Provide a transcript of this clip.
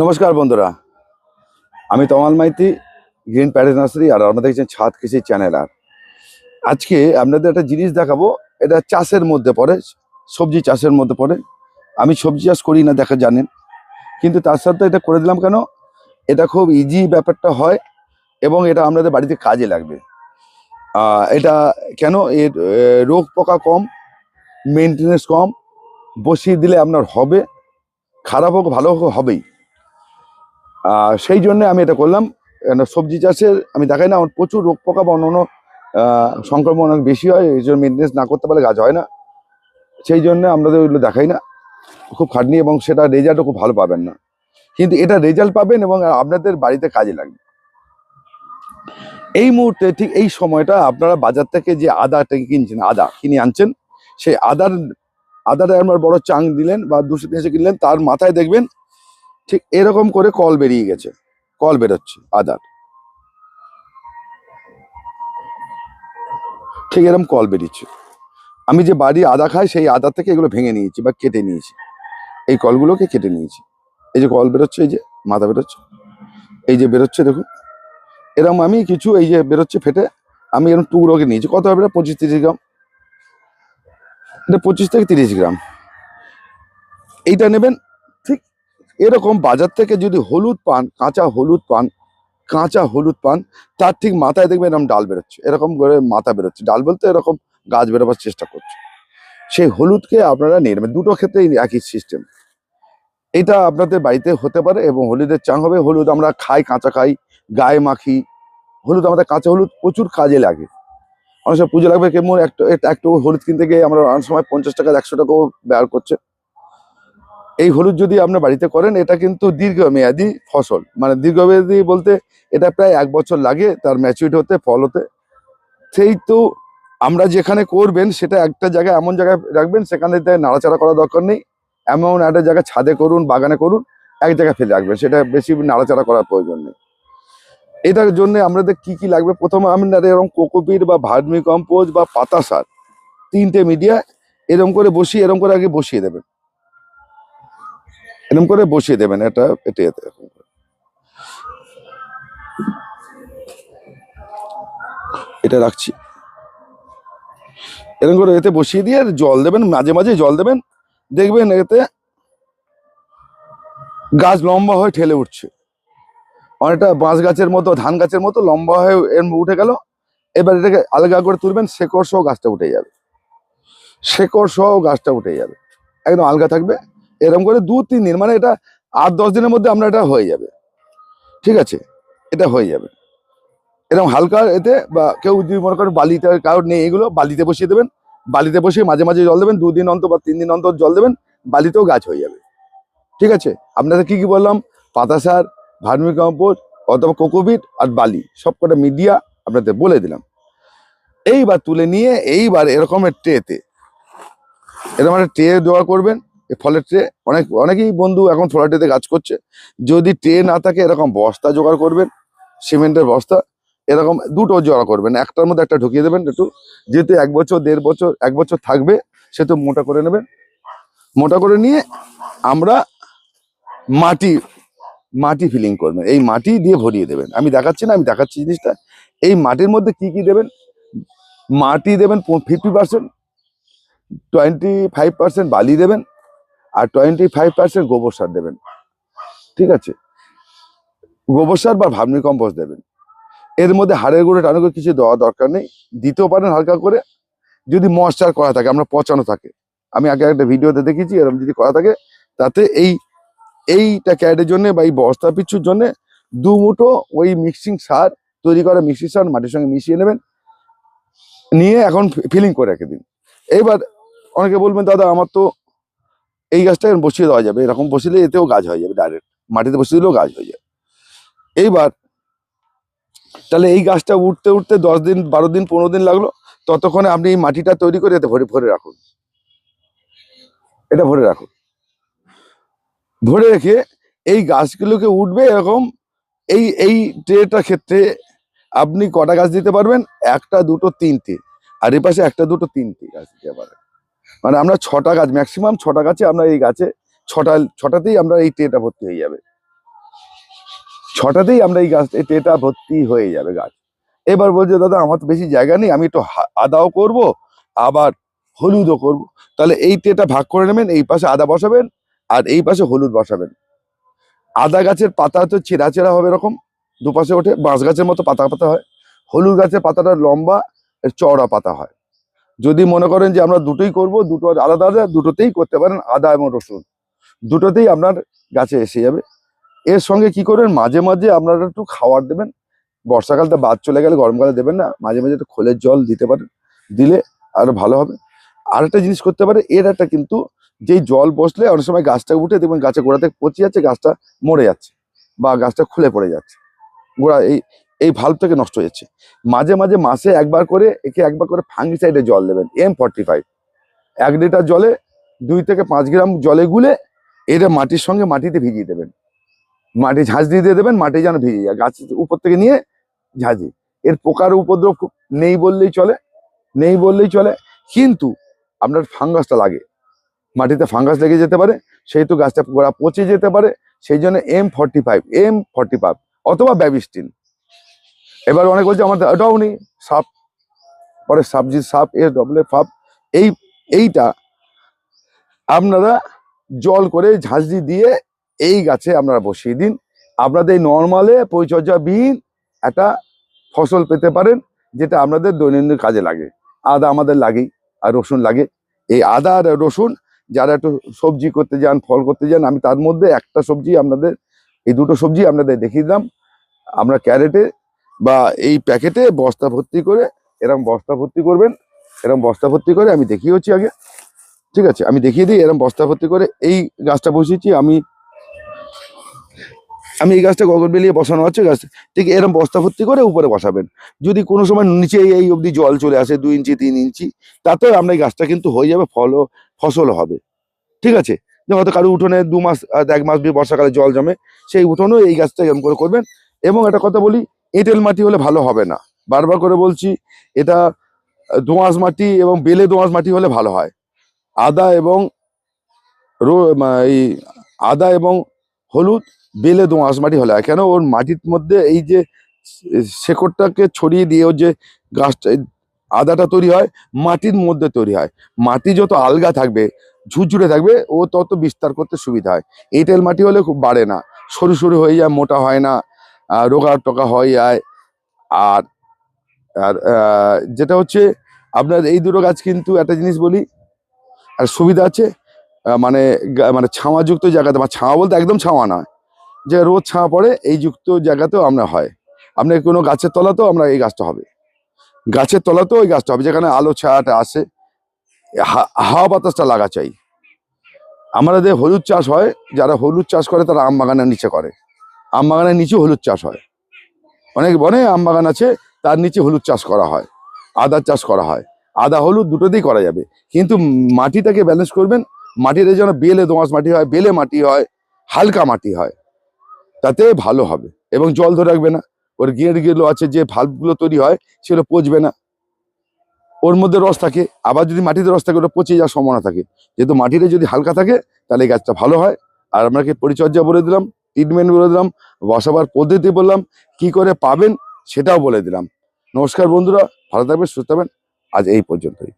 নমস্কার বন্ধুরা, আমি তমাল মাইতি গ্রিন প্যারেজ নার্সারি আর আপনারা দেখছেন ছাদ কৃষি চ্যানেল আর। আজকে আপনাদের একটা জিনিস দেখাবো, এটা চাষের মধ্যে পড়ে, সবজি চাষের মধ্যে পড়ে। আমি সবজি চাষ করি না, দেখা জানেন। কিন্তু তার সাথে এটা করে দিলাম কেন? এটা খুব ইজি ব্যাপারটা হয় এবং এটা আপনাদের বাড়িতে কাজে লাগবে। এটা কেন? এর রোগ পোকা কম মেনটেনেন্স কম, বসিয়ে দিলে আপনার হবে। খারাপ হোক, ভালো হোক, হবেই। সেই জন্য আমি এটা করলাম। সবজি চাষের আমি দেখাই না, আমার প্রচুর রোগ পোকা বা অন্য সংক্রমণ অনেক বেশি হয়, এই জন্য মেনটেন্স না করতে পারলে গাছ হয় না। সেই জন্য আপনাদের ওইগুলো দেখাই না। খুব খাটনি এবং সেটা রেজাল্টও খুব ভালো পাবেন না। কিন্তু এটা রেজাল্ট পাবেন এবং আপনাদের বাড়িতে কাজে লাগবে। এই মুহূর্তে ঠিক এই সময়টা আপনারা বাজার থেকে যে আদাটা কিনছেন, আদা কিনে আনছেন, সেই আদার আদাটা আমার বড় চাং দিলেন বা দুশো, তিনশো কিনলেন, তার মাথায় দেখবেন ঠিক এরকম করে কল বেরিয়ে গেছে। কল বেরোচ্ছে আদার ঠিক এরকম কল বেরিয়েছে। আমি যে বাড়ি আদা খাই, সেই আদা থেকে এগুলো ভেঙে নিয়েছি বা কেটে নিয়েছি। এই কলগুলোকে কেটে নিয়েছি। এই যে কল বেরোচ্ছে, এই যে মাথা বেরোচ্ছে, এই যে বেরোচ্ছে, দেখুন। এরকম আমি কিছু, এই যে বেরোচ্ছে, ফেটে আমি এরকম টুকরোকে নিয়েছি। কত হবে পঁচিশ, তিরিশ গ্রাম। এটা পঁচিশ থেকে তিরিশ গ্রাম। এইটা নেবেন, ঠিক এরকম বাজার থেকে যদি হলুদ পান, কাঁচা হলুদ পান, কাঁচা হলুদ পান, তার ঠিক মাথায় দেখবেন এরকম ডাল বেরোচ্ছে। এরকম করে মাথা বেরোচ্ছে। ডাল বলতে এরকম গাছ বেরোবার চেষ্টা করছে। সেই হলুদকে আপনারা নিয়ে নেবেন। দুটো ক্ষেত্রেই একই সিস্টেম এটা আপনাদের বাড়িতে হতে পারে এবং হলুদের চাং হবে। হলুদ আমরা খাই, কাঁচা খাই, গায়ে মাখি। হলুদ আমাদের কাঁচা হলুদ প্রচুর কাজে লাগে। অনেক সময় পুজো লাগবে, কেমন একটা, একটা- হলুদ কিনতে গিয়ে আমরা অনেক সময় পঞ্চাশ টাকা, একশো টাকাও ব্যয় করছে। এই হলুদ যদি আপনার বাড়িতে করেন, এটা কিন্তু দীর্ঘমেয়াদী ফসল। মানে দীর্ঘমেয়াদী বলতে এটা প্রায় এক বছর লাগে, তার ম্যাচুরিটি হতে, ফল হতে। সেই তো আমরা যেখানে করবেন, সেটা একটা জায়গায়, এমন জায়গায় রাখবেন, সেখানে নাড়াচাড়া করা দরকার নেই। এমন একটা জায়গায় ছাদে করুন, বাগানে করুন, এক জায়গায় ফেলে রাখবেন, সেটা বেশি নাড়াচাড়া করার প্রয়োজন নেই। এটার জন্য আমাদের কি কি লাগবে? প্রথমে আপনারা এরকম কোকোপিট বা ভার্মি কম্পোজ বা পাতা সার, তিনটে মিডিয়া, এরকম করে বসিয়ে, এরকম করে আগে বসিয়ে দেবেন। এরকম করে বসিয়ে দেবেন এটা এটা এতে। এটা রাখছি। এরকম করে এতে বসিয়ে দিয়ে জল দেবেন, মাঝে মাঝে জল দেবেন। দেখবেন এতে গাছ লম্বা হয়ে ঠেলে উঠছে। অনেকটা বাঁশ গাছের মতো, ধান গাছের মতো লম্বা হয়ে এর উঠে গেল। এবার এটাকে আলগা করে তুলবেন, শেকড় সহ গাছটা উঠে যাবে। শেকড় সহ গাছটা উঠে যাবে। একদম আলগা থাকবে। এরকম করে দু, তিন দিন মানে এটা আট, দশ দিনের মধ্যে আমরা এটা হয়ে যাবে। ঠিক আছে? এটা হয়ে যাবে। এরকম হালকা এতে বা কেউ যদি মনে করেন বালিতে কারোর নেই, এগুলো বালিতে বসিয়ে দেবেন। বালিতে বসিয়ে মাঝে মাঝে জল দেবেন। দুদিন অন্তর বা তিন দিন অন্তর জল দেবেন। বালিতেও গাছ হয়ে যাবে। ঠিক আছে? আপনাদের কি কি বললাম? পাতা সার ভার্মি কম্পোস্ট অথবা কোকোপিট আর বালি সব কটা মিডিয়া আপনাদের বলে দিলাম। এইবার তুলে নিয়ে এইবার এরকমের ট্রেতে, এরকম একটা ট্রে দেওয়া করবেন এই ফলের ট্রে, অনেক, অনেকেই বন্ধু এখন ফলের ট্রেতে কাজ করছে, যদি ট্রে না থাকে এরকম বস্তা জোগাড় করবেন, সিমেন্টের বস্তা, এরকম দুটো জোড়া করবেন, একটার মধ্যে একটা ঢুকিয়ে দেবেন একটু, যেহেতু এক বছর, দেড় বছর, এক বছর থাকবে, সেহেতু মোটা করে নেবেন। মোটা করে নিয়ে আমরা মাটি মাটি ফিলিং করবেন। এই মাটি দিয়ে ভরিয়ে দেবেন। আমি দেখাচ্ছি না, আমি দেখাচ্ছি জিনিসটা। এই মাটির মধ্যে কি কি দেবেন? মাটি দেবেন fifty percent twenty five percent বালি দেবেন আর টোয়েন্টি ফাইভ পার্সেন্ট গোবর সার দেবেন। ঠিক আছে? গোবর সার বা ভার্মি কম্পোস্ট দেবেন। এর মধ্যে হাড়ের গুঁড়ো টানো করে কিছু দেওয়া দরকার নেই। দিতেও পারেন হালকা করে। যদি মশচার করা থাকে, আমরা পচানো থাকে। আমি আগে একটা ভিডিওতে দেখেছি এরকম যদি করা থাকে, তাতে এই এইটা ক্যারেটের জন্য বা এই বস্তা পিছুর জন্য দু মুঠো ওই মিক্সিং সার তৈরি করা মিক্সিং সার মাটির সঙ্গে মিশিয়ে নেবেন। নিয়ে এখন ফিলিং করে রেখে দিন। এইবার অনেকে বলবেন, দাদা, আমার তো এই গাছটা এখন বসিয়ে দেওয়া যাবে। এরকম বসিলে এতেও গাছ হয়ে যাবে ডাইরেক্ট মাটিতে বসিয়ে দিলেও গাছ হয়ে যাবে। এইবার তাহলে এই গাছটা উঠতে উঠতে দশ দিন, বারো দিন, পনেরো দিন লাগল। ততক্ষণে আপনি এই মাটিটা তৈরি করে এতে ভরে ভরে রাখুন। এটা ভরে রাখুন। ভরে রেখে এই গাছগুলোকে উঠবে এরকম, এই এই ট্রেটার ক্ষেত্রে আপনি কটা গাছ দিতে পারবেন? একটা, দুটো, তিনটে। আর এই পাশে একটা, দুটো, তিনটে গাছ দিতে পারেন। মানে আমরা ছটা গাছ, ম্যাক্সিমাম ছটা গাছে আমরা এই গাছে ছটা, ছটাতেই আমরা এই ট্রেটা ভর্তি হয়ে যাবে। ছটাতেই আমরা এই গাছ, এই ট্রেটা ভর্তি হয়ে যাবে গাছ। এবার বলছে, দাদা, আমার তো বেশি জায়গা নেই, আমি একটু আদাও করব, আবার হলুদও করব। তাহলে এই ট্রেটা ভাগ করে নেবেন, এই পাশে আদা বসাবেন আর এই পাশে হলুদ বসাবেন। আদা গাছের পাতা তো চেরা চেরা হবে এরকম, দুপাশে ওঠে, বাঁশ গাছের মতো পাতা পাতা হয়। হলুদ গাছের পাতাটা লম্বা চওড়া পাতা হয়। যদি মনে করেন যে আমরা দুটোই করব, দুটো আলাদা আলাদা, দুটোতেই করতে পারেন আদা এবং রসুন। দুটোতেই আপনার গাছে এসে যাবে। এর সঙ্গে কি করবেন, মাঝে মাঝে আপনারা একটু খাবার দেবেন। বর্ষাকালটা বাদ চলে গেলে, গরমকালে দেবেন না, মাঝে মাঝে একটু খোলের জল দিতে পারেন, দিলে আরও ভালো হবে। আরেকটা জিনিস করতে পারে, এর একটা কিন্তু যেই জল বসলে অনেক সময় গাছটা উঠে দেখবেন গাছের গোড়া থেকে পচে যাচ্ছে, গাছটা মরে যাচ্ছে বা গাছটা খুলে পড়ে যাচ্ছে। গোড়া এই এই ভাল্বটাকে নষ্ট হয়ে যাচ্ছে। মাঝে মাঝে মাসে একবার করে একে একবার করে ফাঙ্গিসাইডে জল দেবেন এম ফর্টি ফাইভ এক লিটার জলে দুই থেকে পাঁচ গ্রাম জলে গুলে এটা মাটির সঙ্গে মাটিতে ভিজিয়ে দেবেন। মাটি ঝাঁঝ দিয়ে দিয়ে দেবেন, মাটি যেন ভিজে যায়। গাছ উপর থেকে নিয়ে ঝাঁঝি এর পোকার উপদ্রব নেই বললেই চলে, নেই বললেই চলে। কিন্তু আপনার ফাঙ্গাসটা লাগে। মাটিতে ফাঙ্গাস লেগে যেতে পারে সেই তো গাছটা গোড়া পচে যেতে পারে, সেই জন্য M forty five M forty five অথবা ব্যাবিস্টিন। এবার অনেক বলছে আমাদের ওটাও নেই, সাপ, পরে সাবজি সাপ, এ ডবলে ফাপ, এই, এইটা আপনারা জল করে ঝাঁঝরি দিয়ে এই গাছে আপনারা বসিয়ে দিন। আপনাদের নর্মালে পরিচর্যাবিহীন একটা ফসল পেতে পারেন, যেটা আপনাদের দৈনন্দিন কাজে লাগে। আদা আমাদের লাগেই, আর রসুন লাগে। এই আদা আর রসুন যারা একটু সবজি করতে যান, ফল করতে যান, আমি তার মধ্যে একটা সবজি আপনাদের, এই দুটো সবজি আপনাদের দেখিয়ে দিলাম। আমরা ক্যারেটে বা এই প্যাকেটে বস্তা ভর্তি করে এরকম বস্তা ভর্তি করবেন এরকম বস্তা ভর্তি করে আমি দেখিয়ে হচ্ছি আগে। ঠিক আছে, আমি দেখিয়ে দিই এরকম বস্তা ভর্তি করে এই গাছটা বসিয়েছি, আমি আমি এই গাছটা গগন বেলিয়ে বসানো আছে, গাছ, ঠিক এরকম বস্তা ভর্তি করে উপরে বসাবেন। যদি কোনো সময় নিচে এই অবধি জল চলে আসে দুই ইঞ্চি, তিন ইঞ্চি, তাতেও আপনার এই গাছটা কিন্তু হয়ে যাবে, ফলও ফসলও হবে। ঠিক আছে? যে হয়তো কারও উঠোনে দু মাস এক মাস দিয়ে বর্ষাকালে জল জমে, সেই উঠোনেও এই গাছটা এরকম করে করবেন। এবং একটা কথা বলি, এঁটেল মাটি হলে ভালো হবে না। বারবার করে বলছি, এটা দোআঁশ মাটি এবং বেলে দোআঁশ মাটি হলে ভালো হয়। আদা এবং এই আদা এবং হলুদ বেলে দোআঁশ মাটি হলে কেন? ওর মাটির মধ্যে এই যে শেকড়টাকে ছড়িয়ে দিয়ে ওর যে গাছটা আদাটা তৈরি হয়, মাটির মধ্যে তৈরি হয়। মাটি যত আলগা থাকবে, ঝুরঝুরে থাকবে, ও তত বিস্তার করতে সুবিধা হয়। এঁটেল মাটি হলে খুব বাড়ে না। সরু সরু হয়ে যায়, মোটা হয় না রোগা টোকা হয়ে যায়। আর আর যেটা হচ্ছে, আপনার এই দুটো গাছ কিন্তু একটা জিনিস বলি, আর সুবিধা আছে মানে মানে ছাওয়াযুক্ত জায়গাতে বা ছাওয়া বলতে একদম ছাওয়া নয়। যে রোদ ছাওয়া পড়ে, এই যুক্ত জায়গাতেও আমরা হয়। আপনার কোনো গাছের তলাতেও আমরা এই গাছটা হবে। গাছের তলাতেও ওই গাছটা হবে, যেখানে আলো ছায়াটা আসে হাওয়া বাতাসটা লাগা চাই। আমাদের হলুদ চাষ হয়, যারা হলুদ চাষ করে তারা আম বাগানের নিচে করে। আম বাগানের নিচে হলুদ চাষ হয়। অনেক বনে আম বাগান আছে, তার নিচে হলুদ চাষ করা হয় আদার চাষ করা হয়। আদা, হলুদ দুটোতেই করা যাবে। কিন্তু মাটিটাকে ব্যালেন্স করবেন মাটিতে যেন বেলে দোঁয়াশ মাটি হয়, বেলে মাটি হয়, হালকা মাটি হয়, তাতে ভালো হবে এবং জল ধরে রাখবে না। ওর গেঁড় গেলো আছে যে ভাল্বগুলো তৈরি হয়, সেগুলো পচবে না। ওর মধ্যে রস থাকে, আবার যদি মাটিতে রস থাকে, ওটা পচে যাওয়ার সম্ভাবনা থাকে। যেহেতু মাটিতে যদি হালকা থাকে, তাহলে গাছটা ভালো হয়। আর আপনাকে পরিচর্যা বলে দিলাম ট্রিটমেন্ট বলে দিলাম, বসাবার পদ্ধতি বললাম, কি করে পাবেন সেটাও বলে দিলাম। নমস্কার বন্ধুরা, ভালো থাকবেন, সুস্থ থাকবেন। আজ এই পর্যন্তই।